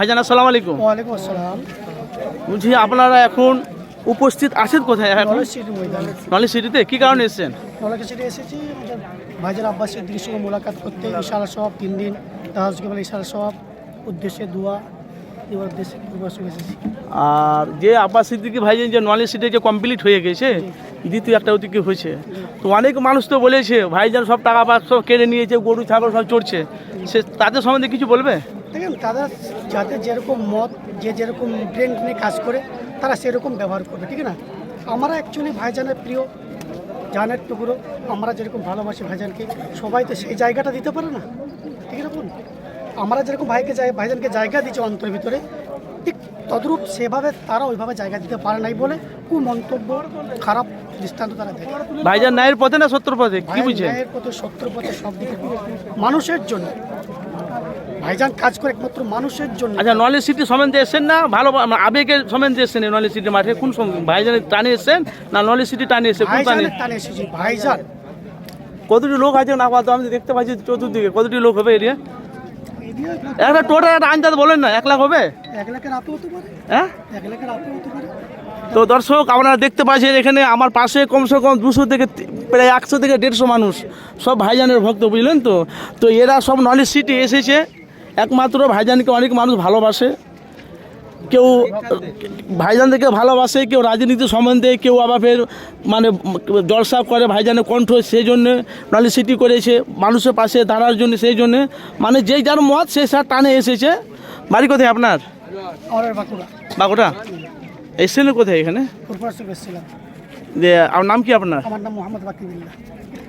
ভাইজান আসসালামু আলাইকুম। ওয়ালাইকুম আসসালাম। বলছি আপনারা এখন উপস্থিত আছেন কোথায়? এখন নলেজ নলেজ সিটিতে? কি কারণে এসেছেন? নলেজ সিটি এসেছি ভাইজান আব্বাস সিদ্দিকির সঙ্গে মোলাকাত করতে ইশারা সব তিন দিন। তাহাজকে বলে ইশারা সব উদ্দেশ্যে দোয়া আর যে আব্বাস সিদ্দিকি ভাইজান যে নলেজ সিটে যে কমপ্লিট হয়ে গেছে দ্বিতীয় একটা ওদিকে হয়েছে। তো অনেক মানুষ তো বলেছে ভাইজান সব টাকা পয়সা সব কেড়ে নিয়েছে গরু ছাগল সব চড়ছে। সে তাদের সম্বন্ধে কিছু বলবে? দেখেন তাদের যাদের যেরকম মত যে যেরকম ব্রেন নিয়ে কাজ করে তারা সেরকম ব্যবহার করবে ঠিক না? আমরা অ্যাকচুয়ালি ভাইজানের প্রিয় জানের টুকরো আমরা যেরকম ভালোবাসি ভাইজানকে সবাই তো সেই জায়গাটা দিতে পারে না ঠিক আছে বলুন আমরা যেরকম ভাইকে যাই ভাইজানকে জায়গা দিচ্ছি অন্তর ভিতরে ঠিক তদ্রূপ সেভাবে তারা ওইভাবে জায়গা দিতে পারে নাই বলে কু মন্তব্য খারাপ দৃষ্টান্ত তারা দেয়। ভাইজান ন্যায়ের পথে না সত্যর পথে? কি ভাইয়ের ন্যায়ের পথে সত্তর পথে সব দিকে। মানুষের জন্য ভাইজান কাজ করে একমাত্র মানুষের জন্য। আচ্ছা নলেজ সিটি সম্বন্ধে এসছেন না? ভালো মানে আবেগের সম্বন্ধে এসছেন এই নলেজ সিটি মাঠে? কোন সম- ভাইজানের টানে এসছেন না নলেজ সিটি টানে এসছে কোন টানে? টানে এসেছি ভাইজান। কতটি লোক আছে না তো আমি দেখতে পাচ্ছি চতুর্দিকে। কতটি লোক হবে এরিয়া? একটা টোটাল একটা আন্দাজ বলেন না এক লাখ হবে? এক লাখের আপু হতে পারে। হ্যাঁ? এক লাখের আপু হতে পারে। তো দর্শক আপনারা দেখতে পাচ্ছেন এখানে আমার পাশে কমসে কম দুশো থেকে প্রায় একশো থেকে দেড়শো মানুষ সব ভাইজানের ভক্ত বুঝলেন তো? তো এরা সব নলেজ সিটি এসেছে। একমাত্র ভাইজানকে অনেক মানুষ ভালোবাসে। কেউ ভাইজানদেরকে ভালোবাসে কেউ রাজনীতি সম্বন্ধে কেউ আবার ফের মানে জলসা করে ভাইজানের কণ্ঠ সেই জন্য নলেজ সিটি করেছে মানুষের পাশে দাঁড়ার জন্য সেই জন্য মানে যে যার মত সে স্যার টানে এসেছে। বাড়ি কোথায় আপনার? বাঁকুড়া। এসেছিলেন কোথায় এখানে? আর নাম কি আপনার? আমার নাম মোহাম্মদ বাকিবুল্লাহ